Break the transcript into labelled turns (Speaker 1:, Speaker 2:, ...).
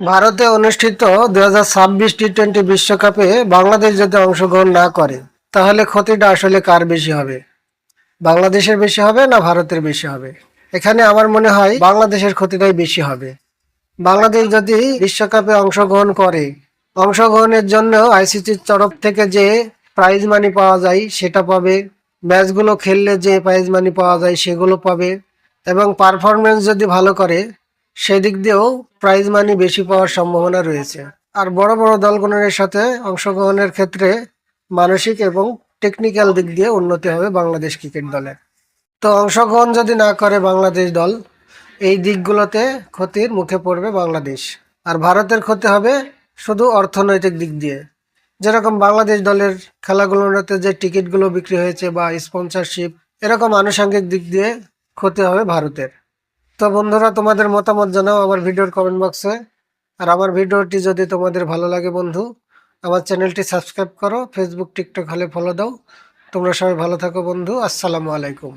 Speaker 1: ভারতে অনুষ্ঠিত দু হাজার ছাব্বিশ টি টোয়েন্টি বিশ্বকাপে বাংলাদেশ যদি অংশগ্রহণ না করে, তাহলে ক্ষতিটা আসলে কার বেশি হবে? বাংলাদেশের বেশি হবে না ভারতের বেশি হবে? এখানে আমার মনে হয় বাংলাদেশের ক্ষতিটাই বেশি হবে। বাংলাদেশ যদি বিশ্বকাপে অংশগ্রহণ করে, অংশগ্রহণের জন্য আইসিসির তরফ থেকে যে প্রাইজ মানি পাওয়া যায়, সেটা পাবে। ম্যাচগুলো খেললে যে প্রাইজ মানি পাওয়া যায়, সেগুলো পাবে। এবং পারফরমেন্স যদি ভালো করে সেদিক দিয়েও প্রাইজ মানি বেশি পাওয়ার সম্ভাবনা রয়েছে। আর বড় বড় দলগুলোর সাথে অংশগ্রহণের ক্ষেত্রে মানসিক এবং টেকনিক্যাল দিক দিয়ে উন্নতি হবে বাংলাদেশ ক্রিকেট দলের। তো অংশগ্রহণ যদি না করে বাংলাদেশ দল, এই দিকগুলোতে ক্ষতির মুখে পড়বে বাংলাদেশ। আর ভারতের ক্ষতি হবে শুধু অর্থনৈতিক দিক দিয়ে। যেরকম বাংলাদেশ দলের খেলাগুলোতে যে টিকিটগুলো বিক্রি হয়েছে বা স্পন্সরশিপ এরকম আনুষঙ্গিক দিক দিয়ে ক্ষতি হবে ভারতের। তো বন্ধুরা, তোমাদের মতামত জানাও আমার ভিডিওর কমেন্ট বক্সে আর আমার ভিডিওটি যদি তোমাদের ভালো লাগে বন্ধু, আমার চ্যানেলটি সাবস্ক্রাইব করো ফেসবুক টিকটক হলে ফলো দাও। তোমরা সবাই ভালো থাকো বন্ধু, আসসালামু আলাইকুম।